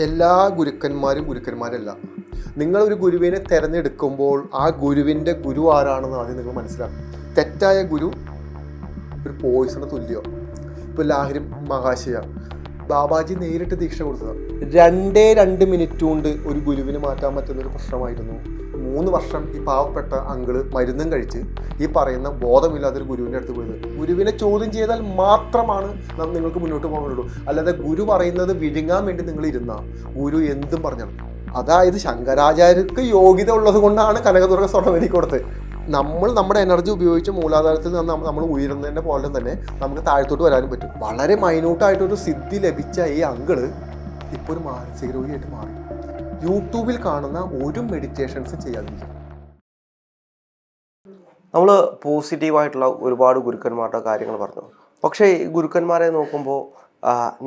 എല്ലാ ഗുരുക്കന്മാരും ഗുരുക്കന്മാരല്ല. നിങ്ങളൊരു ഗുരുവിനെ തിരഞ്ഞെടുക്കുമ്പോൾ ആ ഗുരുവിന്റെ ഗുരു ആരാണെന്ന് ആദ്യം നിങ്ങൾ മനസ്സിലാക്കും തെറ്റായ ഗുരു ഒരു പോയിസണ തുല്യോ? ഇപ്പോൾ ലാഹരി മഹാശയ ബാബാജി നേരിട്ട് ദീക്ഷ കൊടുത്തത്. രണ്ടേ രണ്ട് മിനിറ്റ് കൊണ്ട് ഒരു ഗുരുവിന് മാറ്റാൻ പറ്റുന്ന ഒരു പ്രശ്നമായിരുന്നു. മൂന്ന് വർഷം ഈ പാവപ്പെട്ട അങ്കിൾ മരുന്നും കഴിച്ച് ഈ പറയുന്ന ബോധമില്ലാത്തൊരു ഗുരുവിന്റെ അടുത്ത് പോയത്. ഗുരുവിനെ ചോദ്യം ചെയ്താൽ മാത്രമാണ് നിങ്ങൾക്ക് മുന്നോട്ട് പോകാനുള്ളൂ. അല്ലാതെ ഗുരു പറയുന്നത് വിഴുങ്ങാൻ വേണ്ടി നിങ്ങൾ ഇരുന്ന ഗുരു എന്തും പറഞ്ഞു അതായത് ശങ്കരാചാര്യർക്ക് യോഗ്യത ഉള്ളത് കൊണ്ടാണ് കനകദുർഗ സ്വർണവേദി കൊടുത്തത്. നമ്മൾ നമ്മുടെ എനർജി ഉപയോഗിച്ച് മൂലാധാരത്തിൽ നിന്ന് നമ്മൾ ഉയരുന്നതിന്റെ പോലെ തന്നെ നമുക്ക് താഴത്തോട്ട് വരാനും പറ്റും. വളരെ മൈന്യൂട്ടായിട്ടൊരു സിദ്ധി ലഭിച്ച ഈ അങ്കിൾ ഇപ്പോൾ ഒരു മാനസിക രോഗിയായിട്ട് മാറി. യൂട്യൂബിൽ കാണുന്ന ഒരു മെഡിറ്റേഷൻസ് ചെയ്യാതിരിക്കും നമ്മൾ പോസിറ്റീവായിട്ടുള്ള ഒരുപാട് ഗുരുക്കന്മാരുടെ കാര്യങ്ങൾ പറഞ്ഞു. പക്ഷേ ഈ ഗുരുക്കന്മാരെ നോക്കുമ്പോൾ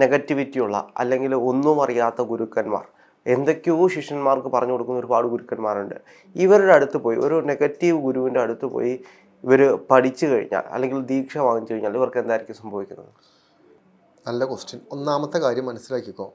നെഗറ്റിവിറ്റി ഉള്ള അല്ലെങ്കിൽ ഒന്നും അറിയാത്ത ഗുരുക്കന്മാർ എന്തൊക്കെയോ ശിഷ്യന്മാർക്ക് പറഞ്ഞു കൊടുക്കുന്ന ഒരുപാട് ഗുരുക്കന്മാരുണ്ട്. ഇവരുടെ അടുത്ത് പോയി ഒരു നെഗറ്റീവ് ഗുരുവിന്റെ അടുത്ത് പോയി ഇവർ പഠിച്ചു കഴിഞ്ഞാൽ അല്ലെങ്കിൽ ദീക്ഷ വാങ്ങിച്ചു കഴിഞ്ഞാൽ ഇവർക്ക് എന്തായിരിക്കും സംഭവിക്കുന്നത്? നല്ല ക്വസ്റ്റ്യൻ ഒന്നാമത്തെ കാര്യം മനസ്സിലാക്കിക്കോ.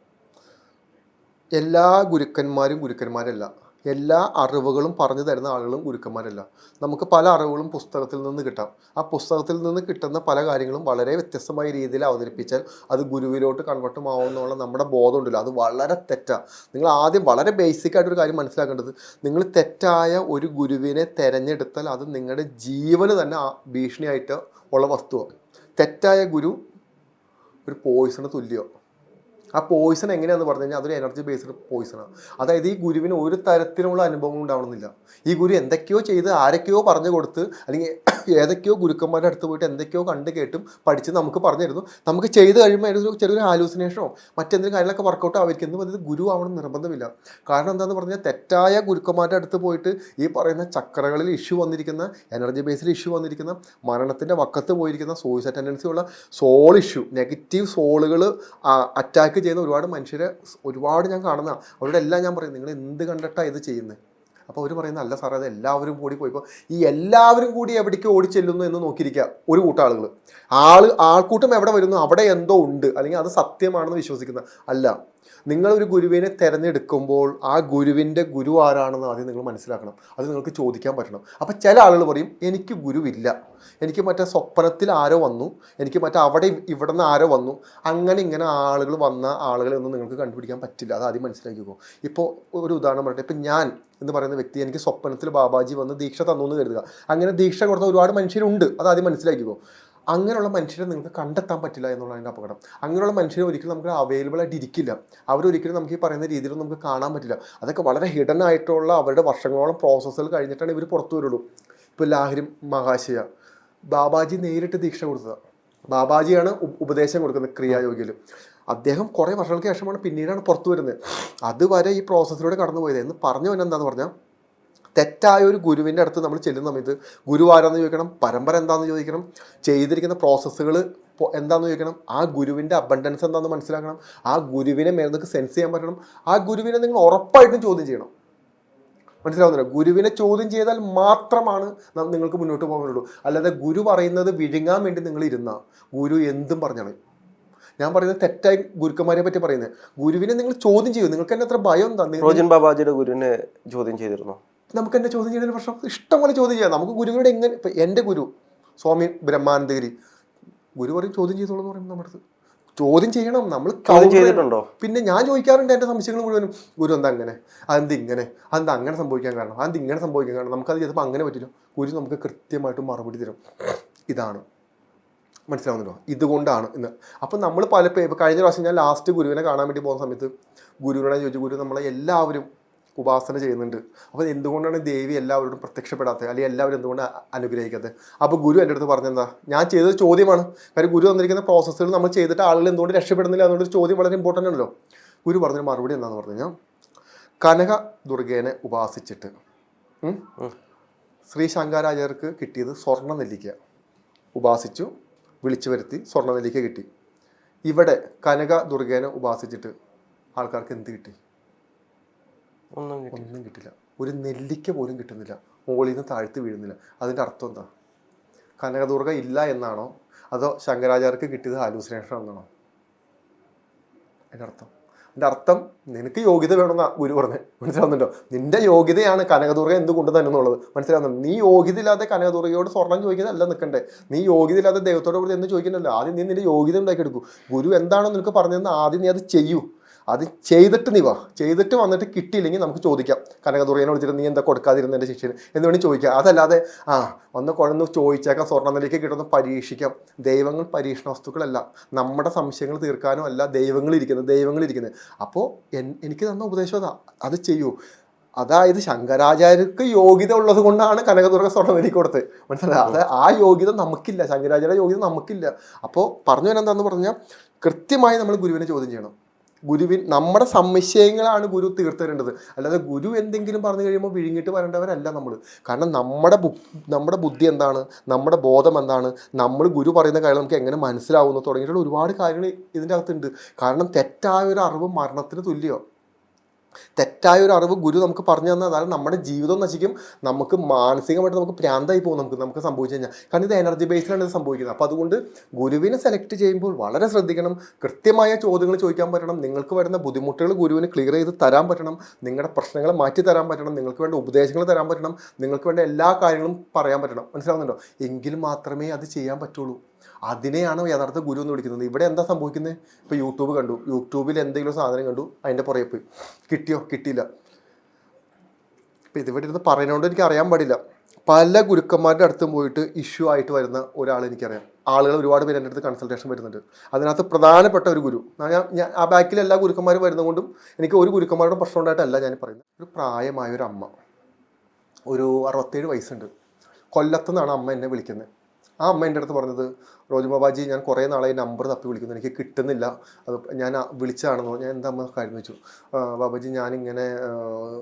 എല്ലാ ഗുരുക്കന്മാരും ഗുരുക്കന്മാരല്ല. എല്ലാ അറിവുകളും പറഞ്ഞു തരുന്ന ആളുകളും ഗുരുക്കന്മാരല്ല. നമുക്ക് പല അറിവുകളും പുസ്തകത്തിൽ നിന്ന് കിട്ടാം. ആ പുസ്തകത്തിൽ നിന്ന് കിട്ടുന്ന പല കാര്യങ്ങളും വളരെ വ്യത്യസ്തമായ രീതിയിൽ അവതരിപ്പിച്ചാൽ അത് ഗുരുവിലോട്ട് കൺവെർട്ടും ആവുമെന്നുള്ള നമ്മുടെ ബോധം ഉണ്ടല്ലോ അത് വളരെ തെറ്റാണ് നിങ്ങൾ ആദ്യം വളരെ ബേസിക് ആയിട്ടൊരു കാര്യം മനസ്സിലാക്കേണ്ടത് നിങ്ങൾ തെറ്റായ ഒരു ഗുരുവിനെ തിരഞ്ഞെടുത്താൽ അത് നിങ്ങളുടെ ജീവന് തന്നെ ഭീഷണിയായിട്ട് ഉള്ള വസ്തുവാണ് തെറ്റായ ഗുരു ഒരു പോയിസണ് തുല്യം. ആ പോയിസൺ എങ്ങനെയാണെന്ന് പറഞ്ഞു കഴിഞ്ഞാൽ അതൊരു എനർജി ബേസ്ഡ് പോയിസണാണ് അതായത് ഈ ഗുരുവിന് ഒരു തരത്തിലുള്ള അനുഭവം ഉണ്ടാവണമെന്നില്ല. ഈ ഗുരു എന്തൊക്കെയോ ചെയ്ത് ആരൊക്കെയോ പറഞ്ഞു കൊടുത്ത് അല്ലെങ്കിൽ ഏതൊക്കെയോ ഗുരുക്കന്മാരുടെ അടുത്ത് പോയിട്ട് എന്തൊക്കെയോ കണ്ട് കേട്ടും പഠിച്ച് നമുക്ക് പറഞ്ഞു തരുന്നു നമുക്ക് ചെയ്ത് കഴിയുമ്പോൾ അതിനൊരു ചെറിയൊരു ഹാലൂസിനേഷനോ മറ്റെന്തെങ്കിലും കാര്യങ്ങളൊക്കെ വർക്കൗട്ട് ആയിരിക്കും എന്ന് പറയുന്നത് ഗുരു ആവണം നിർബന്ധമില്ല. കാരണം എന്താണെന്ന് പറഞ്ഞാൽ തെറ്റായ ഗുരുക്കന്മാരുടെ അടുത്ത് പോയിട്ട് ഈ പറയുന്ന ചക്രകളിൽ ഇഷ്യൂ വന്നിരിക്കുന്ന എനർജി ബേസിൽ ഇഷ്യൂ വന്നിരിക്കുന്ന മരണത്തിന്റെ വക്കത്ത് പോയിരിക്കുന്ന സൂയിസൈഡ് ടെൻഡൻസി ഉള്ള സോൾ ഇഷ്യൂ നെഗറ്റീവ് സോളുകൾ അറ്റാക്ക് ചെയ്യുന്ന ഒരുപാട് മനുഷ്യരെ ഒരുപാട് ഞാൻ കാണുന്ന അവരോട് എല്ലാം ഞാൻ പറയും നിങ്ങൾ എന്ത് കണ്ടിട്ടാണ് ഇത് ചെയ്യുന്നത് അപ്പോൾ അവർ പറയുന്നത് അല്ല സാറേ അത് എല്ലാവരും കൂടി പോയിപ്പോൾ ഈ എല്ലാവരും കൂടി എവിടേക്ക് ഓടി ചെല്ലുന്നു എന്ന് നോക്കിയിരിക്കുക ഒരു കൂട്ടം ആളുകൾ ആൾ ആൾക്കൂട്ടം എവിടെ വരുന്നു അവിടെ എന്തോ ഉണ്ട് അല്ലെങ്കിൽ അത് സത്യമാണെന്ന് വിശ്വസിക്കുന്ന അല്ല. നിങ്ങളൊരു ഗുരുവിനെ തിരഞ്ഞെടുക്കുമ്പോൾ ആ ഗുരുവിന്റെ ഗുരു ആരാണെന്ന് ആദ്യം നിങ്ങൾ മനസ്സിലാക്കണം. അത് നിങ്ങൾക്ക് ചോദിക്കാൻ പറ്റണം. അപ്പോൾ ചില ആളുകൾ പറയും എനിക്ക് ഗുരുവില്ല. എനിക്ക് മറ്റേ സ്വപ്നത്തിൽ ആരോ വന്നു. എനിക്ക് മറ്റേ അവിടെ ഇവിടെ നിന്ന് ആരോ വന്നു. അങ്ങനെ ഇങ്ങനെ ആളുകൾ വന്ന ആളുകളെ ഒന്നും നിങ്ങൾക്ക് കണ്ടുപിടിക്കാൻ പറ്റില്ല. അത് ആദ്യം മനസ്സിലാക്കിക്കോ. ഇപ്പോൾ ഒരു ഉദാഹരണം പറയട്ടെ. ഇപ്പം ഞാൻ എന്ന് പറയുന്ന വ്യക്തി എനിക്ക് സ്വപ്നത്തിൽ ബാബാജി വന്ന് ദീക്ഷ തന്നു എന്ന് കരുതുക. അങ്ങനെ ദീക്ഷ കൊടുത്ത ഒരുപാട് മനുഷ്യരുണ്ട്. അത് ആദ്യം മനസ്സിലാക്കിക്കോ. അങ്ങനെയുള്ള മനുഷ്യരെ നിങ്ങൾക്ക് കണ്ടെത്താൻ പറ്റില്ല എന്നുള്ളതിന്റെ അപകടം. അങ്ങനെയുള്ള മനുഷ്യരെ ഒരിക്കലും നമുക്ക് അവൈലബിൾ ആയിട്ട് ഇരിക്കില്ല. അവരൊരിക്കലും നമുക്ക് ഈ പറയുന്ന രീതിയിൽ നമുക്ക് കാണാൻ പറ്റില്ല. അതൊക്കെ വളരെ ഹിഡൻ ആയിട്ടുള്ള അവരുടെ വർഷങ്ങളോളം പ്രോസസ്സുകൾ കഴിഞ്ഞിട്ടാണ് ഇവർ പുറത്തു വരുള്ളൂ. ഇപ്പോൾ ലാഹിരി മഹാശയ. ബാബാജി നേരിട്ട് ദീക്ഷ കൊടുത്തത്. ബാബാജിയാണ് ഉപദേശം കൊടുക്കുന്നത് ക്രിയായോഗിയിൽ അദ്ദേഹം കുറേ വർഷങ്ങൾക്ക് ശേഷമാണ് പിന്നീടാണ് പുറത്തു വരുന്നത്. അതുവരെ ഈ പ്രോസസ്സിലൂടെ കടന്നു പോയത്. എന്ന് പറഞ്ഞു തന്നെ എന്താന്ന് പറഞ്ഞാൽ തെറ്റായ ഒരു ഗുരുവിന്റെ അടുത്ത് നമ്മൾ ചെല്ലുന്ന സമയത്ത് ഗുരു ചോദിക്കണം പരമ്പര എന്താണെന്ന് ചോദിക്കണം ചെയ്തിരിക്കുന്ന പ്രോസസ്സുകൾ എന്താണെന്ന് ചോദിക്കണം ആ ഗുരുവിന്റെ അബണ്ടൻസ് എന്താണെന്ന് മനസ്സിലാക്കണം ആ ഗുരുവിനെ മേൽ നിങ്ങൾക്ക് സെൻസ് ചെയ്യാൻ പറ്റണം ആ ഗുരുവിനെ നിങ്ങൾ ഉറപ്പായിട്ടും ചോദ്യം ചെയ്യണം. മനസ്സിലാവുന്നില്ല. ഗുരുവിനെ ചോദ്യം ചെയ്താൽ മാത്രമാണ് നിങ്ങൾക്ക് മുന്നോട്ട് പോകാനുള്ളൂ. അല്ലാതെ ഗുരു പറയുന്നത് വിഴുങ്ങാൻ വേണ്ടി നിങ്ങൾ ഇരുന്ന. ഗുരു എന്തും പറഞ്ഞാണ്. ഞാൻ പറയുന്നത് തെറ്റായി ഗുരുക്കന്മാരെ പറ്റി പറയുന്നത്. ഗുരുവിനെ നിങ്ങൾ ചോദ്യം ചെയ്യൂ. നിങ്ങൾക്ക് എന്നെ അത്ര ഭയം എന്താ? റോജൻ ബാബാജിയുടെ ഗുരുവിനെ ചോദ്യം ചെയ്തിരുന്നു? നമുക്ക് എന്നെ ചോദ്യം ചെയ്യുന്നതിന് പ്രശ്നം ഇഷ്ടംപോലെ ചോദ്യം ചെയ്യാം. നമുക്ക് ഗുരുവിനോട് എങ്ങനെ ഇപ്പം എന്റെ ഗുരു സ്വാമി ബ്രഹ്മാനന്ദഗിരി ഗുരു പറയും ചോദ്യം ചെയ്തോളൂ എന്ന് പറയും നമ്മുടെ അടുത്ത്. ചോദ്യം ചെയ്യണം. നമ്മൾ ചെയ്തിട്ടുണ്ടോ? പിന്നെ ഞാൻ ചോദിക്കാറുണ്ട് എന്റെ സംശയങ്ങൾ മുഴുവനും. ഗുരു എന്താ അങ്ങനെ? അതെന്ത് ഇങ്ങനെ? അതെന്താ അങ്ങനെ സംഭവിക്കാൻ കാരണം? അതെന്ത് ഇങ്ങനെ സംഭവിക്കാൻ കാരണം? നമുക്കത് ചെയ്തപ്പോൾ അങ്ങനെ പറ്റില്ല. ഗുരു നമുക്ക് കൃത്യമായിട്ട് മറുപടി തരും. ഇതാണ്. മനസ്സിലാവുന്നുണ്ടോ? ഇതുകൊണ്ടാണ് ഇന്ന്. അപ്പം നമ്മൾ പല കഴിഞ്ഞ പ്രാവശ്യം ഞാൻ ലാസ്റ്റ് ഗുരുവിനെ കാണാൻ വേണ്ടി പോകുന്ന സമയത്ത് ഗുരുവിനോട് ചോദിച്ചു ഗുരു നമ്മളെ എല്ലാവരും ഉപാസന ചെയ്യുന്നുണ്ട്. അപ്പോൾ എന്തുകൊണ്ടാണ് ദേവി എല്ലാവരോടും പ്രത്യക്ഷപ്പെടാത്തത്? അല്ലെങ്കിൽ എല്ലാവരും എന്തുകൊണ്ട് അനുഗ്രഹിക്കാത്തത്? അപ്പോൾ ഗുരു എന്റെ അടുത്ത് പറഞ്ഞെന്താ? ഞാൻ ചെയ്തത് ചോദ്യമാണ്. കാര്യം ഗുരു തന്നിരിക്കുന്ന പ്രോസസ്സുകൾ നമ്മൾ ചെയ്തിട്ട് ആളുകൾ എന്തുകൊണ്ട് രക്ഷപ്പെടുന്നില്ല എന്നുള്ളൊരു ചോദ്യം വളരെ ഇമ്പോർട്ടന്റ് ആണല്ലോ. ഗുരു പറഞ്ഞൊരു മറുപടി എന്താണെന്ന് പറഞ്ഞു കഴിഞ്ഞാൽ കനക ദുർഗേനെ ഉപാസിച്ചിട്ട്. ശ്രീ ശങ്കരാചാര്യർക്ക് കിട്ടിയത് സ്വർണ നെല്ലിക്ക. ഉപാസിച്ചു വിളിച്ചു വരുത്തി സ്വർണ നെല്ലിക്ക കിട്ടി. ഇവിടെ കനക ദുർഗേനെ ഉപാസിച്ചിട്ട് ആൾക്കാർക്ക് എന്ത് കിട്ടി? ഒന്നും ഒന്നും കിട്ടില്ല. ഒരു നെല്ലിക്ക പോലും കിട്ടുന്നില്ല. മുകളിൽ നിന്ന് താഴ്ത്തി വീഴുന്നില്ല. അതിന്റെ അർത്ഥം എന്താ? കനകദുർഗ ഇല്ല എന്നാണോ? അതോ ശങ്കരാചാര്യർക്ക് കിട്ടിയത് ഹാലൂസിനേഷൻ എന്നാണോ അതിന്റെ അർത്ഥം. എന്റെ അർത്ഥം നിനക്ക് യോഗ്യത വേണമെന്നാ ഗുരു പറഞ്ഞ്. മനസ്സിലാവുന്നുണ്ടോ? നിന്റെ യോഗ്യതയാണ് കനകദുർഗ എന്ത് കൊണ്ടു തന്നെന്നുള്ളത് മനസ്സിലാവുന്നുണ്ട്? നീ യോഗ്യത ഇല്ലാതെ കനകദുർഗയോട് സ്വർണം ചോദിക്കുന്നതല്ല നിൽക്കണ്ടേ നീ യോഗ്യത ഇല്ലാതെ ദൈവത്തോട് കൂടി എന്ന് ചോദിക്കുന്നില്ല ആദ്യം നീ നിന്റെ യോഗ്യത ഉണ്ടാക്കിയെടുക്കൂ. ഗുരു എന്താണോ നിനക്ക് പറഞ്ഞതെന്ന് ആദ്യം നീ അത് ചെയ്യൂ. അത് ചെയ്തിട്ട് നീ വാ. ചെയ്തിട്ട് വന്നിട്ട് കിട്ടിയില്ലെങ്കിൽ നമുക്ക് ചോദിക്കാം. കനകദുർഗനെ വിളിച്ചിട്ട് നീ എന്താ കൊടുക്കാതിരുന്ന എന്റെ ശിക്ഷയിൽ എന്ന് വേണമെങ്കിൽ ചോദിക്കാം. അതല്ലാതെ ആ ഒന്ന് കുഴന്ന് ചോദിച്ചേക്കാം. സ്വർണനിലേക്ക് കിട്ടുന്ന പരീക്ഷിക്കാം. ദൈവങ്ങൾ പരീക്ഷണ വസ്തുക്കളല്ല. നമ്മുടെ സംശയങ്ങൾ തീർക്കാനും അല്ല ദൈവങ്ങൾ ഇരിക്കുന്നത് ദൈവങ്ങൾ അപ്പോൾ എനിക്ക് തന്ന ഉപദേശം അതാ. അത് ചെയ്യൂ. അതായത് ശങ്കരാചാര്യർക്ക് യോഗ്യത ഉള്ളത് കൊണ്ടാണ് കനകദുർഗ സ്വർണനിധി കൊടുത്തത്. മനസ്സിലായി? അത് ആ യോഗ്യത നമുക്കില്ല. ശങ്കരാചാര്യ യോഗ്യത നമുക്കില്ല. അപ്പോൾ പറഞ്ഞു വരാൻ എന്താന്ന് പറഞ്ഞാൽ കൃത്യമായി നമ്മൾ ഗുരുവിനെ ചോദ്യം ചെയ്യണം. ഗുരുവിൻ നമ്മുടെ സംശയങ്ങളാണ് ഗുരു തീർത്തരേണ്ടത്. അല്ലാതെ ഗുരു എന്തെങ്കിലും പറഞ്ഞു കഴിയുമ്പോൾ വിഴുങ്ങിട്ട് വരേണ്ടവരല്ല നമ്മൾ കാരണം നമ്മുടെ നമ്മുടെ ബുദ്ധി എന്താണ്? നമ്മുടെ ബോധം എന്താണ്? നമ്മൾ ഗുരു പറയുന്ന കാര്യം നമുക്ക് എങ്ങനെ മനസ്സിലാവുന്നു തുടങ്ങിയിട്ടുള്ള ഒരുപാട് കാര്യങ്ങൾ ഇതിന്റെ അകത്തുണ്ട്. കാരണം തെറ്റായ ഒരു അറിവ് മരണത്തിന് തുല്യമോ തെറ്റായ ഒരു അറിവ് ഗുരു നമുക്ക് പറഞ്ഞു തന്നാൽ അതായത് നമ്മുടെ ജീവിതം നശിക്കും. നമുക്ക് മാനസികമായിട്ട് നമുക്ക് പ്രാന്തായി പോകും നമുക്ക് നമുക്ക് സംഭവിച്ചു കഴിഞ്ഞാൽ. കാരണം ഇത് എനർജി ബേസിലാണ് ഇത് സംഭവിക്കുന്നത്. അപ്പോൾ അതുകൊണ്ട് ഗുരുവിനെ സെലക്ട് ചെയ്യുമ്പോൾ വളരെ ശ്രദ്ധിക്കണം. കൃത്യമായ ചോദ്യങ്ങൾ ചോദിക്കാൻ പറ്റണം. നിങ്ങൾക്ക് വരുന്ന ബുദ്ധിമുട്ടുകൾ ഗുരുവിന് ക്ലിയർ ചെയ്ത് തരാൻ പറ്റണം. നിങ്ങളുടെ പ്രശ്നങ്ങൾ മാറ്റി തരാൻ പറ്റണം. നിങ്ങൾക്ക് വേണ്ട ഉപദേശങ്ങൾ തരാൻ പറ്റണം. നിങ്ങൾക്ക് വേണ്ട എല്ലാ കാര്യങ്ങളും പറയാൻ പറ്റണം. മനസ്സിലാവുന്നുണ്ടോ? എങ്കിൽ മാത്രമേ അത് ചെയ്യാൻ പറ്റുള്ളൂ. അതിനെയാണ് യഥാർത്ഥ ഗുരു എന്ന് വിളിക്കുന്നത്. ഇവിടെ എന്താ സംഭവിക്കുന്നത് ഇപ്പോൾ യൂട്യൂബ് കണ്ടു. യൂട്യൂബിൽ എന്തെങ്കിലും സാധനം കണ്ടു അതിന്റെ പുറകെ പോയി. കിട്ടിയോ? കിട്ടിയില്ല. ഇപ്പം ഇതിവിടെ ഇരുന്ന് പറയുന്നതുകൊണ്ട് എനിക്ക് അറിയാൻ പാടില്ല. പല ഗുരുക്കന്മാരുടെ അടുത്തും പോയിട്ട് ഇഷ്യൂ ആയിട്ട് വരുന്ന ഒരാൾ എനിക്കറിയാം. ആളുകൾ ഒരുപാട് പേര് എന്റെ അടുത്ത് കൺസൾട്ടേഷൻ വരുന്നുണ്ട്. അതിനകത്ത് പ്രധാനപ്പെട്ട ഒരു ഗുരു. ഞാൻ ഞാൻ ആ ബാക്കിൽ എല്ലാ ഗുരുക്കന്മാരും വരുന്നതുകൊണ്ടും എനിക്ക് ഒരു ഗുരുക്കന്മാരുടെ പ്രശ്നം ഉണ്ടായിട്ടല്ല ഞാൻ പറയുന്നത്. ഒരു പ്രായമായ ഒരു അമ്മ. ഒരു അറുപത്തേഴ് വയസ്സുണ്ട്. കൊല്ലത്തുനിന്നാണ് അമ്മ എന്നെ വിളിക്കുന്നത് ആ അമ്മ എന്റെ അടുത്ത് പറഞ്ഞത് റോജു ബാബാജി ഞാൻ കുറേ നാളായി നമ്പർ തപ്പി വിളിക്കുന്നു. എനിക്ക് കിട്ടുന്നില്ല. അത് ഞാൻ വിളിച്ചതാണെന്നോ ഞാൻ എന്താ കാര്യം വെച്ചു? ബാബാജി ഞാനിങ്ങനെ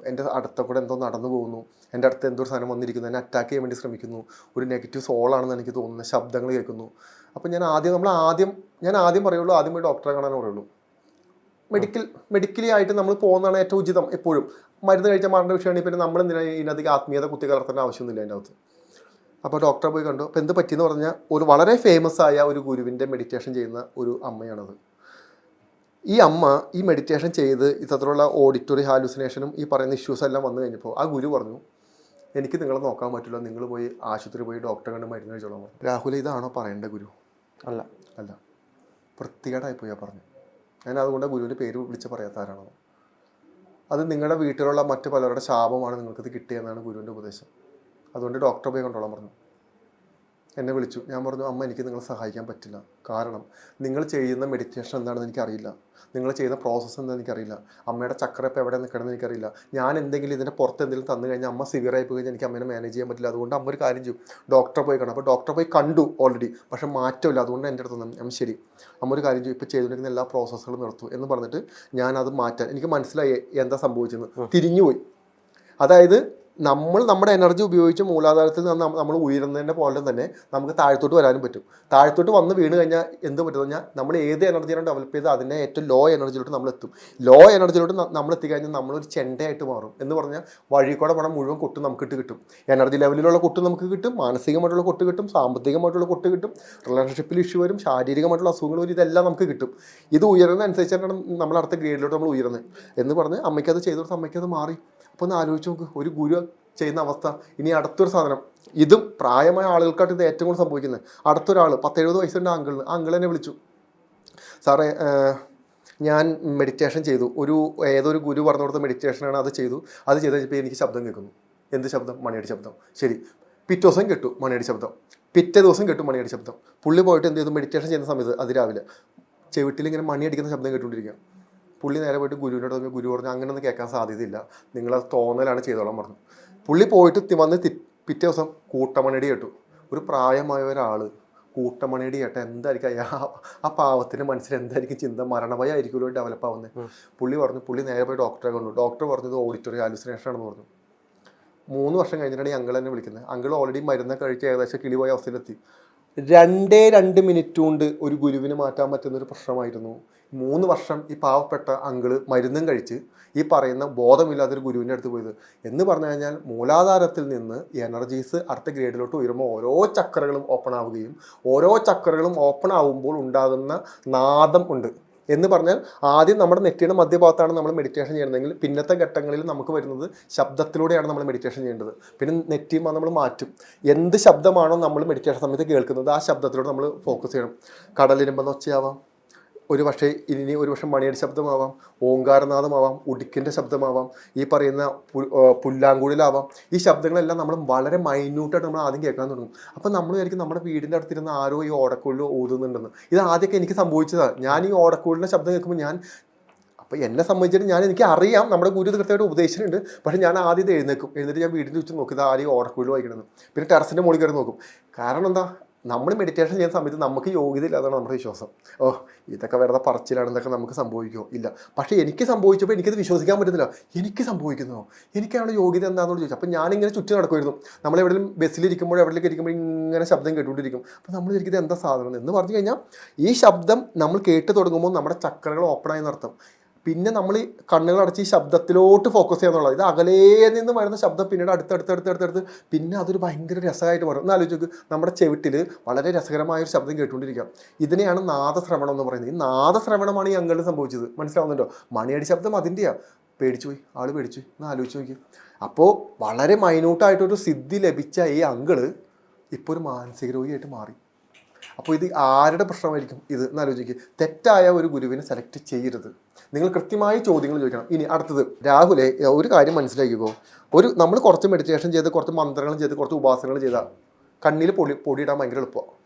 എന്റെ അടുത്ത കൂടെ എന്തോ നടന്നു പോകുന്നു. എന്റെ അടുത്ത് എന്തോ സാധനം വന്നിരിക്കുന്നു. എന്നെ അറ്റാക്ക് ചെയ്യാൻ വേണ്ടി ശ്രമിക്കുന്നു. ഒരു നെഗറ്റീവ് സോളാണെന്ന് എനിക്ക് തോന്നുന്ന. ശബ്ദങ്ങൾ കേൾക്കുന്നു. അപ്പം ഞാൻ ആദ്യം നമ്മൾ ആദ്യം ഞാൻ ആദ്യം പറയുള്ളൂ ആദ്യം പോയി ഡോക്ടറെ കാണാനേ പറയുള്ളൂ. മെഡിക്കൽ മെഡിക്കലി ആയിട്ട് നമ്മൾ പോകുന്നതാണ് ഏറ്റവും ഉചിതം എപ്പോഴും. മരുന്ന് കഴിച്ചാൽ മാറേണ്ട വിഷയമാണെങ്കിൽ പിന്നെ നമ്മൾ എന്തിനാ ഇതിനകത്തേക്ക് ആത്മീയത കുത്തി കലർത്തേണ്ട ആവശ്യമൊന്നുമില്ല അതിന്റെ അകത്ത് അപ്പോൾ ഡോക്ടറെ പോയി കണ്ടു. അപ്പോൾ എന്ത് പറ്റിയെന്ന് പറഞ്ഞാൽ ഒരു വളരെ ഫേമസ് ആയ ഒരു ഗുരുവിന്റെ മെഡിറ്റേഷൻ ചെയ്യുന്ന ഒരു അമ്മയാണത്. ഈ അമ്മ ഈ മെഡിറ്റേഷൻ ചെയ്ത് ഇത്തരത്തിലുള്ള ഓഡിറ്ററി ഹാലുസിനേഷനും ഈ പറയുന്ന ഇഷ്യൂസ് എല്ലാം വന്നു കഴിഞ്ഞപ്പോൾ ആ ഗുരു പറഞ്ഞു എനിക്ക് നിങ്ങളെ നോക്കാൻ പറ്റില്ല. നിങ്ങൾ പോയി ആശുപത്രി പോയി ഡോക്ടറെ കണ്ട് മരുന്ന് കഴിച്ചോളാം. രാഹുൽ ഇതാണോ പറയേണ്ട ഗുരു? അല്ല. അല്ല. വൃത്തികേടായി പോയി പറഞ്ഞു ഞാൻ അതുകൊണ്ട് ഗുരുവിന്റെ പേര് വിളിച്ച് പറയാത്ത ആരാണോ. അത് നിങ്ങളുടെ വീട്ടിലുള്ള മറ്റു പലരുടെ ശാപമാണ് നിങ്ങൾക്കിത് കിട്ടിയെന്നാണ് ഗുരുവിന്റെ ഉപദേശം. അതുകൊണ്ട് ഡോക്ടറെ പോയി കൊണ്ടോളാൻ പറഞ്ഞു. എന്നെ വിളിച്ചു. ഞാൻ പറഞ്ഞു അമ്മ എനിക്ക് നിങ്ങളെ സഹായിക്കാൻ പറ്റില്ല. കാരണം നിങ്ങൾ ചെയ്യുന്ന മെഡിറ്റേഷൻ എന്താണെന്ന് എനിക്കറിയില്ല. നിങ്ങൾ ചെയ്യുന്ന പ്രോസസ്സ് എന്താണെന്ന് എനിക്കറിയില്ല. അമ്മയുടെ ചക്രപ്പ് എവിടെ നിൽക്കണമെന്ന് എനിക്കറിയില്ല. ഞാൻ എന്തെങ്കിലും ഇതിന്റെ പുറത്ത് എന്തെങ്കിലും തന്നു കഴിഞ്ഞാൽ അമ്മ സിവിയറായി പോയി കഴിഞ്ഞാൽ എനിക്ക് അമ്മേനെ മാനേജ് ചെയ്യാൻ പറ്റില്ല. അതുകൊണ്ട് അമ്മ ഒരു കാര്യം ചെയ്യും. ഡോക്ടറെ പോയി കാണും. അപ്പോൾ ഡോക്ടറെ പോയി കണ്ടു ഓൾറെഡി പക്ഷെ മാറ്റമില്ല. അതുകൊണ്ട് എന്റെ അടുത്ത് തന്നെ അമ്മ ശരി. അമ്മ ഒരു കാര്യം ചെയ്യും. ഇപ്പോൾ ചെയ്തുകൊണ്ടിരിക്കുന്ന എല്ലാ പ്രോസസ്സുകളും നിർത്തു. എന്ന് പറഞ്ഞിട്ട് ഞാൻ അത് മാറ്റാൻ എനിക്ക് മനസ്സിലായി എന്താ സംഭവിച്ചെന്ന്. തിരിഞ്ഞുപോയി. അതായത് നമ്മൾ നമ്മുടെ എനർജി ഉപയോഗിച്ച് മൂലാധാരത്തിൽ നിന്ന് നമ്മൾ ഉയരുന്നതിന്റെ പോലെ തന്നെ നമുക്ക് താഴത്തോട്ട് വരാനും പറ്റും. താഴത്തോട്ട് വന്ന് വീണ് കഴിഞ്ഞാൽ എന്ത് പറ്റുമെന്ന് പറഞ്ഞാൽ നമ്മൾ ഏത് എനർജിയാണ് ഡെവലപ്പ് ചെയ്ത് അതിനെ ഏറ്റവും ലോ എനർജിയിലോട്ട് നമ്മൾ എത്തും. ലോ എനർജിയിലോട്ട് നമ്മൾ എത്തിക്കഴിഞ്ഞാൽ നമ്മളൊരു ചെണ്ടയായിട്ട് മാറും എന്ന് പറഞ്ഞാൽ വഴി കൂടെ പണം മുഴുവൻ കൊട്ട് നമുക്ക് ഇട്ട് കിട്ടും. എനർജി ലെവലിലുള്ള കൊട്ട് നമുക്ക് കിട്ടും മാനസികമായിട്ടുള്ള കൊട്ട് കിട്ടും സാമ്പത്തികമായിട്ടുള്ള കൊട്ട് കിട്ടും റിലേഷൻഷിപ്പിൽ ഇഷ്യൂ വരും ശാരീരികമായിട്ടുള്ള അസുഖങ്ങൾ വരും ഇതെല്ലാം നമുക്ക് കിട്ടും. ഇത് ഉയരുന്ന അനുസരിച്ചാണ് നമ്മൾ അടുത്ത ഗ്രേഡിലോട്ട് നമ്മൾ ഉയരുന്നത്. എന്ന് പറഞ്ഞ് അമ്മയ്ക്കത് ചെയ്തു കൊടുത്ത് അമ്മയ്ക്കത് മാറി. അപ്പോൾ ഒന്ന് ആലോചിച്ച് നോക്ക് ഒരു ഗുരു ചെയ്യുന്ന അവസ്ഥ. ഇനി അടുത്തൊരു സാധനം. ഇതും പ്രായമായ ആളുകൾക്കായിട്ട് ഇത് ഏറ്റവും കൂടുതൽ സംഭവിക്കുന്നത്. അടുത്തൊരാൾ പത്തെഴുപത് വയസ്സുണ്ട് അങ്കിളിന് അങ്കിൾ എന്നെ വിളിച്ചു. സാറേ ഞാൻ മെഡിറ്റേഷൻ ചെയ്തു. ഒരു ഏതൊരു ഗുരു പറഞ്ഞു കൊടുത്ത മെഡിറ്റേഷനാണ് അത് ചെയ്തു. അത് ചെയ്ത് കഴിഞ്ഞപ്പോൾ എനിക്ക് ശബ്ദം കേൾക്കുന്നു. എന്ത് ശബ്ദം? മണിയടി ശബ്ദം. ശരി. പിറ്റേ ദിവസം കേട്ടു മണിയടി ശബ്ദം. പിറ്റേ ദിവസം കേട്ടു മണിയടി ശബ്ദം. പുള്ളി പോയിട്ട് എന്ത് ചെയ്തു? മെഡിറ്റേഷൻ ചെയ്യുന്ന സമയത്ത് അതിരാവിലെ ചെവിട്ടിൽ ഇങ്ങനെ മണിയടിക്കുന്ന ശബ്ദം കേട്ടുകൊണ്ടിരിക്കുക പുള്ളി നേരെ പോയിട്ട് ഗുരുവിനോട് പറഞ്ഞു ഗുരു പറഞ്ഞു അങ്ങനെയൊന്നും കേൾക്കാൻ സാധ്യതയില്ല. നിങ്ങളെ തോന്നലാണ് ചെയ്തോളാൻ പറഞ്ഞു. പുള്ളി പോയിട്ട് വന്ന് പിറ്റേ ദിവസം കൂട്ടമണിയടി കേട്ടു. ഒരു പ്രായമായ ഒരാൾ കൂട്ടമണിയടി കേട്ട എന്തായിരിക്കും അയ്യാ ആ പാവത്തിന്റെ മനസ്സിൽ എന്തായിരിക്കും ചിന്ത? മരണഭയമായിരിക്കുമല്ലോ ഡെവലപ്പ് ആവുന്നത് പുള്ളി പറഞ്ഞു പുള്ളി നേരെ പോയി ഡോക്ടറെ കണ്ടു. ഡോക്ടർ പറഞ്ഞത് ഓഡിറ്ററി ഹാലുസിനേഷൻ ആണെന്ന് പറഞ്ഞു. മൂന്ന് വർഷം കഴിഞ്ഞിട്ടാണ് ഈ അങ്കിൾ എന്നെ വിളിക്കുന്നത്. അങ്കിൾ ഓൾറെഡി മരുന്ന് കഴിച്ച് ഏകദേശം കിളിപോയ അവസ്ഥയിലെത്തി. രണ്ടേ രണ്ട് മിനിറ്റ് കൊണ്ട് ഒരു ഗുരുവിന് മാറ്റാൻ പറ്റുന്ന ഒരു പ്രശ്നമായിരുന്നു. മൂന്ന് വർഷം ഈ പാവപ്പെട്ട അങ്കിൾ മരുന്നും കഴിച്ച് ഈ പറയുന്ന ബോധമില്ലാത്തൊരു ഗുരുവിന്റെ അടുത്ത് പോയത്. എന്ന് പറഞ്ഞു കഴിഞ്ഞാൽ മൂലാധാരത്തിൽ നിന്ന് എനർജീസ് അടുത്ത ഗ്രേഡിലോട്ട് ഉയരുമ്പോൾ ഓരോ ചക്രകളും ഓപ്പൺ ആവുകയും ഓരോ ചക്രകളും ഓപ്പൺ ആവുമ്പോൾ ഉണ്ടാകുന്ന നാദം ഉണ്ട്. എന്ന് പറഞ്ഞാൽ ആദ്യം നമ്മുടെ നെറ്റിയുടെ മധ്യഭാഗത്താണ് നമ്മൾ മെഡിറ്റേഷൻ ചെയ്യണമെങ്കിൽ പിന്നത്തെ ഘട്ടങ്ങളിൽ നമുക്ക് വരുന്നത് ശബ്ദത്തിലൂടെയാണ് നമ്മൾ മെഡിറ്റേഷൻ ചെയ്യേണ്ടത്. പിന്നെ നെറ്റി നമ്മൾ മാറ്റും. എന്ത് ശബ്ദമാണോ നമ്മൾ മെഡിറ്റേഷൻ സമയത്ത് കേൾക്കുന്നത് ആ ശബ്ദത്തിലൂടെ നമ്മൾ ഫോക്കസ് ചെയ്യണം. കടലിരുമ്പെന്ന് ഒച്ചയാവാം. ഒരു പക്ഷേ ഇനി ഒരു പക്ഷേ മണിയുടെ ശബ്ദമാവാം ഓങ്കാരനാഥമാവാം ഉടുക്കിന്റെ ശബ്ദമാവാം ഈ പറയുന്ന പുല്ലാങ്കുഴലാവാം ഈ ശബ്ദങ്ങളെല്ലാം നമ്മൾ വളരെ മൈന്യൂട്ടായിട്ട് നമ്മൾ ആദ്യം കേൾക്കാൻ തുടങ്ങും. അപ്പം നമ്മൾ വിചാരിക്കും നമ്മുടെ വീടിന്റെ അടുത്തിരുന്ന് ആരോ ഈ ഓടക്കുള്ളിൽ ഓതുന്നുണ്ടെന്ന് ഇത് ആദ്യമൊക്കെ എനിക്ക് സംഭവിച്ചതാണ് ഞാൻ ഈ ഓടക്കുള്ളിന്റെ ശബ്ദം കേൾക്കുമ്പോൾ ഞാൻ അപ്പോൾ എന്നെ സംബന്ധിച്ചിട്ട് ഞാൻ എനിക്ക് അറിയാം. നമ്മുടെ ഗുരു കൃത്യമായിട്ട് ഉപദേശിച്ചിട്ടുണ്ട്. പക്ഷേ ഞാൻ ആദ്യം ഇത് എഴുന്നേക്കും എഴുന്നേറ്റ് ഞാൻ വീടിന്റെ ചുറ്റും നോക്കി ഇത് ആരെയും ഓടക്കുള്ളിൽ വായിക്കണമെന്ന് പിന്നെ ടെറസിന്റെ മുകളിൽ കയറി നോക്കും. കാരണം എന്താ? നമ്മൾ മെഡിറ്റേഷൻ ചെയ്യുന്ന സമയത്ത് നമുക്ക് യോഗ്യത ഇല്ലാതാണ് നമ്മുടെ വിശ്വാസം. ഓ ഇതൊക്കെ വെറുതെ പറച്ചിലാണ് ഇതൊക്കെ നമുക്ക് സംഭവിക്കുമോ ഇല്ല. പക്ഷേ എനിക്ക് സംഭവിച്ചപ്പോൾ എനിക്കത് വിശ്വസിക്കാൻ പറ്റുന്നില്ല. എനിക്ക് സംഭവിക്കുന്നോ? എനിക്കാണ് യോഗ്യത എന്താണെന്ന് ചോദിച്ചു. അപ്പോൾ ഞാനിങ്ങനെ ചുറ്റും നടക്കുമായിരുന്നു. നമ്മൾ എവിടെയും ബസ്സിലിരിക്കുമ്പോൾ എവിടെയൊക്കെ ഇരിക്കുമ്പോൾ ഇങ്ങനെ ശബ്ദം കേട്ടുകൊണ്ടിരിക്കും. അപ്പോൾ നമ്മൾ ഇരിക്കുന്നത് എന്താ സാധനം എന്ന് പറഞ്ഞു കഴിഞ്ഞാൽ ഈ ശബ്ദം നമ്മൾ കേട്ട് തുടങ്ങുമ്പോൾ നമ്മുടെ ചക്രകൾ ഓപ്പണായി നടത്തും പിന്നെ നമ്മൾ കണ്ണുകൾ അടച്ച് ഈ ശബ്ദത്തിലോട്ട് ഫോക്കസ് ചെയ്യാന്നുള്ളത് ഇത് അകലേ നിന്ന് വരുന്ന ശബ്ദം പിന്നീട് അടുത്തടുത്ത് അടുത്തടുത്ത് അടുത്ത് പിന്നെ അതൊരു ഭയങ്കര രസമായിട്ട് മാറും. ഒന്ന് ആലോചിച്ച് നമ്മുടെ ചെവിട്ടിൽ വളരെ രസകരമായ ഒരു ശബ്ദം കേട്ടുകൊണ്ടിരിക്കാം. ഇതിനെയാണ് നാദശ്രവണം എന്ന് പറയുന്നത്. ഈ നാദശ്രവണമാണ് ഈ അങ്കളിൽ സംഭവിച്ചത്. മനസ്സിലാവുന്നുണ്ടോ? മണിയടി ശബ്ദം അതിന്റെയാണ് പേടിച്ചു പോയി. ആൾ പേടിച്ചു ഒന്ന് ആലോചിച്ച് നോക്കി. അപ്പോൾ വളരെ മൈന്യൂട്ടായിട്ടൊരു സിദ്ധി ലഭിച്ച ഈ അങ്കിൾ ഇപ്പോൾ ഒരു മാനസിക രോഗിയായിട്ട് മാറി. അപ്പോൾ ഇത് ആരുടെ പ്രശ്നമായിരിക്കും? ഇത് എന്ന് ആലോചിക്കുക തെറ്റായ ഒരു ഗുരുവിനെ സെലക്ട് ചെയ്യരുത്. നിങ്ങൾ കൃത്യമായ ചോദ്യങ്ങൾ ചോദിക്കണം. ഇനി അടുത്തത് രാഹുലെ ഒരു കാര്യം മനസ്സിലാക്കിക്കോ. ഒരു നമ്മൾ കുറച്ച് മെഡിറ്റേഷൻ ചെയ്ത് കുറച്ച് മന്ത്രങ്ങൾ ചെയ്ത് കുറച്ച് ഉപാസനകൾ ചെയ്താൽ കണ്ണിൽ പൊടി പൊടിയിടാൻ ഭയങ്കര എളുപ്പമാണ്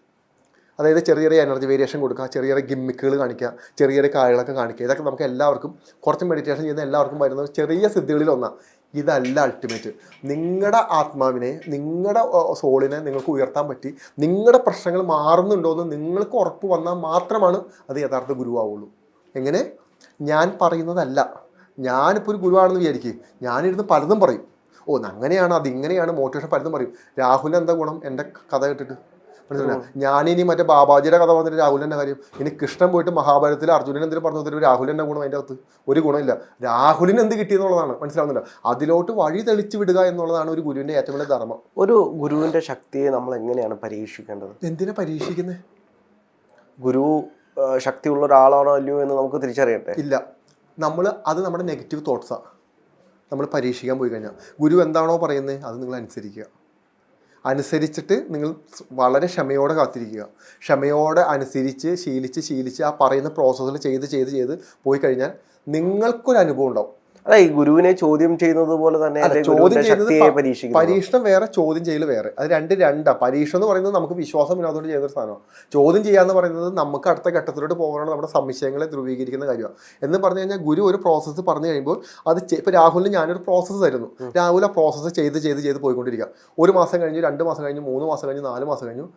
അതായത് ചെറിയ ചെറിയ എനർജി വേരിയേഷൻ കൊടുക്കുക ചെറിയ ചെറിയ ഗിമ്മിക്കുകൾ കാണിക്കുക ചെറിയ ചെറിയ കാര്യങ്ങളൊക്കെ കാണിക്കുക. ഇതൊക്കെ നമുക്ക് എല്ലാവർക്കും കുറച്ച് മെഡിറ്റേഷൻ ചെയ്യുന്ന എല്ലാവർക്കും വരുന്ന ചെറിയ സിദ്ധികളിൽ ഒന്നാണ് ഇതല്ല അൾട്ടിമേറ്റ് നിങ്ങളുടെ ആത്മാവിനെ നിങ്ങളുടെ സോളിനെ നിങ്ങൾക്ക് ഉയർത്താൻ പറ്റി. നിങ്ങളുടെ പ്രശ്നങ്ങൾ മാറുന്നുണ്ടോ എന്ന് നിങ്ങൾക്ക് ഉറപ്പ് വന്നാൽ മാത്രമാണ് അത് യഥാർത്ഥ ഗുരുവാവുള്ളൂ. എങ്ങനെ? ഞാൻ പറയുന്നതല്ല. ഞാനിപ്പോൾ ഒരു ഗുരുവാണെന്ന് വിചാരിക്കുക ഞാനിരുന്ന് പലതും പറയും. ഓ അങ്ങനെയാണ് അതിങ്ങനെയാണ് മോട്ടിവേഷൻ പലതും പറയും. രാഹുൽ എന്താ ഗുണം? എന്റെ കഥ കേട്ടിട്ട്. മനസ്സിലായോ? ഞാനിനി മറ്റേ ബാബാജിയുടെ കഥ പറഞ്ഞിട്ട് രാഹുലിന്റെ കാര്യം. ഇനി കൃഷ്ണൻ പോയിട്ട് മഹാഭാരതത്തിൽ അർജുനൻ എന്തിനും പറഞ്ഞു തരും രാഹുലിന്റെ ഗുണം അതിന്റെ അകത്ത്? ഒരു ഗുണമില്ല. രാഹുലിന് എന്ത് കിട്ടിയെന്നുള്ളതാണ്. മനസ്സിലാവുന്നില്ല അതിലോട്ട് വഴി തെളിച്ചു വിടുക എന്നുള്ളതാണ് ഒരു ഗുരുവിന്റെ ഏറ്റവും വലിയ ധർമ്മം. ഒരു ഗുരുവിന്റെ ശക്തിയെ നമ്മൾ എങ്ങനെയാണ് പരീക്ഷിക്കേണ്ടത്? എന്തിനാ പരീക്ഷിക്കുന്നത് ഗുരു ശക്തിയുള്ള ഒരാളാണോ അല്ലയോ എന്ന് നമുക്ക് തിരിച്ചറിയട്ടെ? ഇല്ല. നമ്മൾ അത് നമ്മുടെ നെഗറ്റീവ് തോട്ട്സാണ് നമ്മൾ പരീക്ഷിക്കാൻ പോയി കഴിഞ്ഞാൽ. ഗുരു എന്താണോ പറയുന്നത് അത് നിങ്ങൾ അനുസരിക്കുക. അനുസരിച്ചിട്ട് നിങ്ങൾ വളരെ ക്ഷമയോടെ കാത്തിരിക്കുക. ക്ഷമയോടെ അനുസരിച്ച് ശീലിച്ച് ശീലിച്ച് ആ പറയുന്ന പ്രോസസ്സിൽ ചെയ്ത് ചെയ്ത് ചെയ്ത് പോയി കഴിഞ്ഞാൽ നിങ്ങൾക്കൊരു അനുഭവം ഉണ്ടാവും. അല്ല ഈ ഗുരുവിനെ ചോദ്യം ചെയ്യുന്നത് പോലെ തന്നെ ചോദ്യം ചെയ്യുന്നത് പരീക്ഷണം വേറെ ചോദ്യം ചെയ്യൽ വേറെ. അത് രണ്ട് രണ്ടാ. പരീക്ഷണം എന്ന് പറയുന്നത് നമുക്ക് വിശ്വാസം ഇല്ലാത്തതുകൊണ്ട് ചെയ്യുന്ന ഒരു സാധനമാണ്. ചോദ്യം ചെയ്യാന്ന് പറയുന്നത് നമുക്ക് അടുത്ത ഘട്ടത്തിലോട്ട് പോകാനുള്ള നമ്മുടെ സംശയങ്ങളെ ധ്രുവീകരിക്കുന്ന കാര്യമാണ്. എന്ന് പറഞ്ഞു കഴിഞ്ഞാൽ ഗുരു ഒരു പ്രോസസ്സ് പറഞ്ഞു കഴിയുമ്പോൾ അത് ഇപ്പൊ രാഹുലിന് ഞാനൊരു പ്രോസസ്സ് തരുന്നു. രാഹുൽ ആ പ്രോസസ്സ് ചെയ്ത് ചെയ്ത് ചെയ്ത് പോയിക്കൊണ്ടിരിക്കുക. ഒരു മാസം കഴിഞ്ഞു രണ്ട് മാസം കഴിഞ്ഞു മൂന്ന് മാസം കഴിഞ്ഞു നാല് മാസം കഴിഞ്ഞു.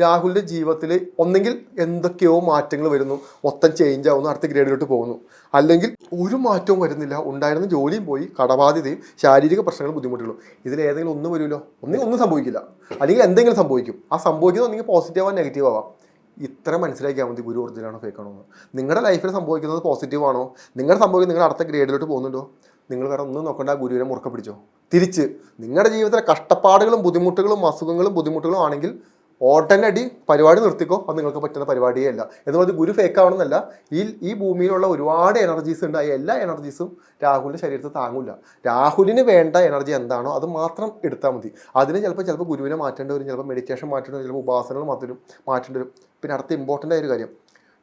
രാഹുലിന്റെ ജീവിതത്തിൽ ഒന്നെങ്കിൽ എന്തൊക്കെയോ മാറ്റങ്ങൾ വരുന്നു. മൊത്തം ചേഞ്ച് ആവുന്നു അടുത്ത ഗ്രേഡിലോട്ട് പോകുന്നു. അല്ലെങ്കിൽ ഒരു മാറ്റവും വരുന്നില്ല. ഉണ്ടായിരുന്ന ജോലിയും പോയി കടബാധ്യതയും ശാരീരിക പ്രശ്നങ്ങളും ബുദ്ധിമുട്ടുകളും. ഇതിൽ ഏതെങ്കിലും ഒന്നും വരുമല്ലോ. ഒന്നും ഒന്നും സംഭവിക്കില്ല. അല്ലെങ്കിൽ എന്തെങ്കിലും സംഭവിക്കും. ആ സംഭവിക്കുന്നത് ഒന്നെങ്കിൽ പോസിറ്റീവ് ആവാം നെഗറ്റീവ് ആവാം. ഇത്ര മനസ്സിലാക്കിയാൽ മതി ഗുരു ഒറിജിനാണോ ഫേക്കാണോ നിങ്ങളുടെ ലൈഫിൽ സംഭവിക്കുന്നത് പോസിറ്റീവ് ആണോ? നിങ്ങളുടെ സംഭവിക്കുന്നത് നിങ്ങൾ അടുത്ത ഗ്രേഡിലോട്ട് പോകുന്നുണ്ടോ? നിങ്ങൾ വേറെ ഒന്നും നോക്കണ്ട ആ ഗുരുവിനെ മുറുക്ക പിടിച്ചോ. തിരിച്ച് നിങ്ങളുടെ ജീവിതത്തിലെ കഷ്ടപ്പാടുകളും ബുദ്ധിമുട്ടുകളും അസുഖങ്ങളും ബുദ്ധിമുട്ടുകളും ആണെങ്കിൽ ഓട്ടനടി പരിപാടി നിർത്തിക്കോ? അത് നിങ്ങൾക്ക് പറ്റുന്ന പരിപാടിയേ അല്ല. എന്ന് പറഞ്ഞ് ഗുരു ഫേക്ക് ആവണമെന്നല്ല ഈ ഈ ഭൂമിയിലുള്ള ഒരുപാട് എനർജീസ് ഉണ്ട് ആ എല്ലാ എനർജീസും രാഹുലിന്റെ ശരീരത്തിൽ താങ്ങില്ല രാഹുലിന് വേണ്ട എനർജി എന്താണോ അത് മാത്രം എടുത്താൽ മതി. അതിന് ചിലപ്പോൾ ചിലപ്പോൾ ഗുരുവിനെ മാറ്റേണ്ടി വരും ചിലപ്പോൾ മെഡിറ്റേഷൻ മാറ്റേണ്ടി വരും ചിലപ്പോൾ ഉപാസനകൾ മാറ്റും മാറ്റേണ്ടി വരും. പിന്നെ അടുത്ത ഇമ്പോർട്ടന്റ് ആയ ഒരു കാര്യം.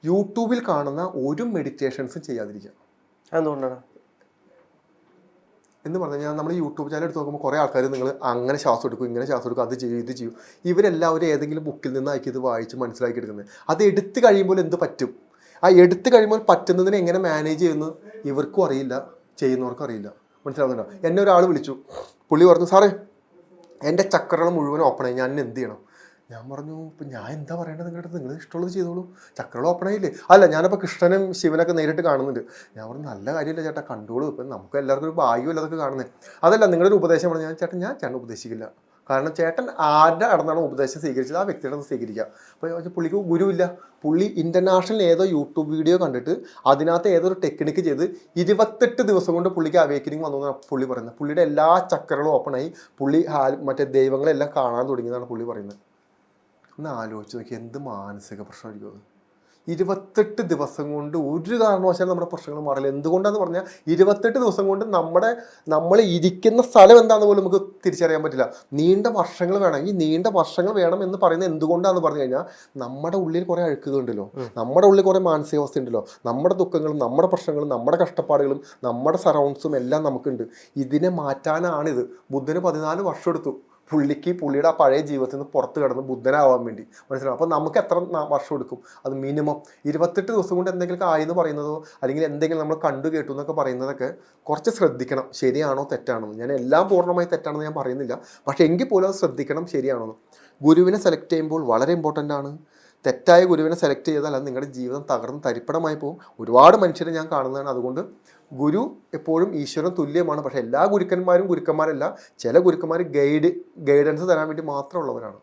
യൂട്യൂബിൽ കാണുന്ന ഒരു മെഡിറ്റേഷൻസും ചെയ്യാതിരിക്കുക. എന്തുകൊണ്ടാണ് എന്ന് പറഞ്ഞു കഴിഞ്ഞാൽ നമ്മൾ യൂട്യൂബ് ചാനൽ എടുത്ത് നോക്കുമ്പോൾ കുറേ ആൾക്കാർ നിങ്ങൾ അങ്ങനെ ശ്വാസം എടുക്കും ഇങ്ങനെ ശ്വാസം എടുക്കും അത് ചെയ്യും ഇത് ചെയ്യും. ഇവരെല്ലാവരും ഏതെങ്കിലും ബുക്കിൽ നിന്നായിരിക്കും ഇത് വായിച്ച് മനസ്സിലാക്കി എടുക്കുന്നത്. അത് എടുത്തു കഴിയുമ്പോൾ എന്ത് പറ്റും? ആ എടുത്തു കഴിയുമ്പോൾ പറ്റുന്നതിനെ എങ്ങനെ മാനേജ് ചെയ്യുന്നു? ഇവർക്കും അറിയില്ല ചെയ്യുന്നവർക്കും അറിയില്ല. മനസ്സിലാവുന്നുണ്ടോ? എന്നെ ഒരാൾ വിളിച്ചു. പുള്ളി പറഞ്ഞു സാറേ എന്റെ ചക്രകൾ മുഴുവൻ ഓപ്പൺ ആയി. ഞാൻ എന്ത് ചെയ്യണം? ഞാൻ പറഞ്ഞു ഇപ്പം ഞാൻ എന്താ പറയേണ്ടത് നിങ്ങളുടെ നിങ്ങൾ ഇഷ്ടമുള്ളത് ചെയ്തോളൂ. ചക്രകൾ ഓപ്പൺ ആയില്ലേ? അല്ല ഞാനിപ്പോൾ കൃഷ്ണനും ശിവനൊക്കെ നേരിട്ട് കാണുന്നുണ്ട്. ഞാൻ പറഞ്ഞു നല്ല കാര്യമില്ല ചേട്ടാ കണ്ടോളൂ. ഇപ്പം നമുക്ക് എല്ലാവർക്കും ഒരു ഭാഗ്യമല്ല അതൊക്കെ കാണുന്നത് അതല്ല നിങ്ങളുടെ ഉപദേശം പറഞ്ഞു ഞാൻ ചേട്ടൻ ഞാൻ ചേട്ടൻ ഉപദേശിക്കില്ല. കാരണം ചേട്ടൻ ആരുടെ നടന്നാണ് ഉപദേശം സ്വീകരിച്ചത്? ആ വ്യക്തിയുടെ നിന്ന് സ്വീകരിക്കുക അപ്പോൾ പുള്ളിക്ക് ഗുരുവില്ല. പുള്ളി ഇന്റർനാഷണൽ ഏതോ യൂട്യൂബ് വീഡിയോ കണ്ടിട്ട് അതിനകത്ത് ഏതൊരു ടെക്നിക്ക് ചെയ്ത് ഇരുപത്തെട്ട് ദിവസം കൊണ്ട് പുള്ളിക്ക് അവേക്കനിങ് വന്നു പുള്ളി പറയുന്നത്. പുള്ളിയുടെ എല്ലാ ചക്രകളും ഓപ്പണായി പുള്ളി മറ്റേ ദൈവങ്ങളെല്ലാം കാണാൻ തുടങ്ങിയതാണ് പുള്ളി പറയുന്നത്. ഒന്ന് ആലോചിച്ച് നോക്കി എന്ത് മാനസിക പ്രശ്നമായിരിക്കും അത്? ഇരുപത്തെട്ട് ദിവസം കൊണ്ട് ഒരു കാരണവശാലും നമ്മുടെ പ്രശ്നങ്ങൾ മാറില്ല. എന്തുകൊണ്ടാന്ന് പറഞ്ഞാൽ ഇരുപത്തെട്ട് ദിവസം കൊണ്ട് നമ്മുടെ നമ്മൾ ഇരിക്കുന്ന സ്ഥലം എന്താണെന്ന് പോലും നമുക്ക് തിരിച്ചറിയാൻ പറ്റില്ല. നീണ്ട വർഷങ്ങൾ വേണം. ഈ നീണ്ട വർഷങ്ങൾ വേണം എന്ന് പറയുന്നത് എന്തുകൊണ്ടാന്ന് പറഞ്ഞു കഴിഞ്ഞാൽ നമ്മുടെ ഉള്ളിൽ കുറേ അഴുക്കുകളുണ്ടല്ലോ നമ്മുടെ ഉള്ളിൽ കുറേ മാനസികാവസ്ഥ ഉണ്ടല്ലോ. നമ്മുടെ ദുഃഖങ്ങളും നമ്മുടെ പ്രശ്നങ്ങളും നമ്മുടെ കഷ്ടപ്പാടുകളും നമ്മുടെ സറൗണ്ട്സും എല്ലാം നമുക്കുണ്ട്. ഇതിനെ മാറ്റാനാണിത്. ബുദ്ധന് പതിനാല് വർഷം എടുത്തു പുള്ളിക്ക് പുള്ളിയുടെ ആ പഴയ ജീവിതത്തിൽ നിന്ന് പുറത്ത് കിടന്ന് ബുദ്ധനാവാൻ വേണ്ടി. മനസ്സിലാവും അപ്പോൾ നമുക്ക് എത്ര വർഷം എടുക്കും? അത് മിനിമം ഇരുപത്തെട്ട് ദിവസം കൊണ്ട് എന്തെങ്കിലും ആയി എന്ന് പറയുന്നതോ അല്ലെങ്കിൽ എന്തെങ്കിലും നമ്മൾ കണ്ടു കേട്ടു എന്നൊക്കെ പറയുന്നതൊക്കെ കുറച്ച് ശ്രദ്ധിക്കണം. ശരിയാണോ തെറ്റാണോ ഞാൻ എല്ലാം പൂർണമായി തെറ്റാണെന്ന് ഞാൻ പറയുന്നില്ല. പക്ഷേ എങ്കിൽ പോലും അത് ശ്രദ്ധിക്കണം ശരിയാണോ. ഗുരുവിനെ സെലക്ട് ചെയ്യുമ്പോൾ വളരെ ഇമ്പോർട്ടന്റ് ആണ്. തെറ്റായ ഗുരുവിനെ സെലക്ട് ചെയ്താൽ അത് നിങ്ങളുടെ ജീവിതം തകർന്ന് തരിപ്പണമായി പോകും. ഒരുപാട് മനുഷ്യരെ ഞാൻ കാണുന്നതാണ്. അതുകൊണ്ട് ഗുരു എപ്പോഴും ഈശ്വരൻ തുല്യമാണ്. പക്ഷേ എല്ലാ ഗുരുക്കന്മാരും ഗുരുക്കന്മാരല്ല. ചില ഗുരുക്കന്മാർ ഗൈഡ് ഗൈഡൻസ് തരാൻ വേണ്ടി മാത്രമുള്ളവരാണ്.